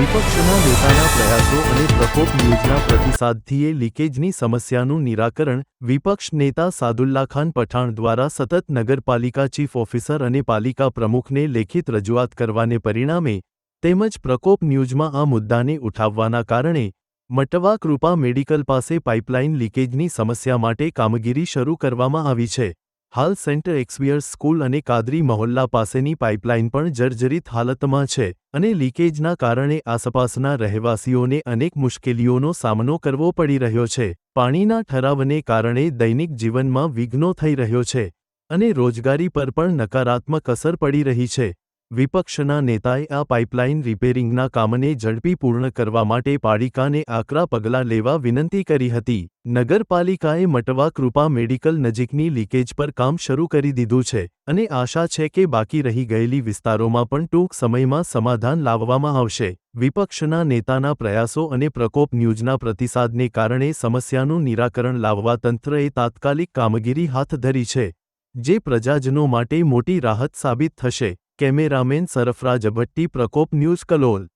વિપક્ષના નેતાના પ્રયાસો અને પ્રકોપ ન્યૂઝના પ્રતિસાદથી એ લીકેજની સમસ્યાનું નિરાકરણ વિપક્ષ નેતા સાદુલ્લા ખાન પઠાણ દ્વારા સતત નગરપાલિકા ચીફ ઓફિસર અને પાલિકા પ્રમુખને લેખિત રજૂઆત કરવાને પરિણામે તેમજ પ્રકોપ ન્યૂઝમાં આ મુદ્દાને ઉઠાવવાના કારણે મટવા કૃપા મેડિકલ પાસે પાઇપલાઇન લીકેજની સમસ્યા માટે કામગીરી શરૂ કરવામાં આવી છે. હાલ સેન્ટ એક્સવિયર્સ સ્કૂલ અને કાદરી મહોલ્લા પાસેની પાઇપલાઇન પણ જર્જરિત હાલતમાં છે અને લીકેજના કારણે આસપાસના રહેવાસીઓને અનેક મુશ્કેલીઓનો સામનો કરવો પડી રહ્યો છે. પાણીના ઠરાવને કારણે દૈનિક જીવનમાં વિઘ્નો થઈ રહ્યો છે અને રોજગારી પર પણ નકારાત્મક અસર પડી રહી છે. વિપક્ષના નેતાએ આ પાઇપલાઇન રિપેરિંગના કામને ઝડપી પૂર્ણ કરવા માટે પાલિકાને આકરા પગલાં લેવા વિનંતી કરી હતી. નગરપાલિકાએ મટવા કૃપા મેડિકલ નજીકની લીકેજ પર કામ શરૂ કરી દીધું છે અને આશા છે કે બાકી રહી ગયેલી વિસ્તારોમાં પણ ટૂંક સમયમાં સમાધાન લાવવામાં આવશે. વિપક્ષના નેતાના પ્રયાસો અને પ્રકોપ ન્યૂઝના પ્રતિસાદને કારણે સમસ્યાનું નિરાકરણ લાવવા તંત્રએ તાત્કાલિક કામગીરી હાથ ધરી છે. જે પ્રજાજનો માટે મોટી રાહત સાબિત થશે. Cameraman Sarfaraz Bhatti Prakop news Kalol.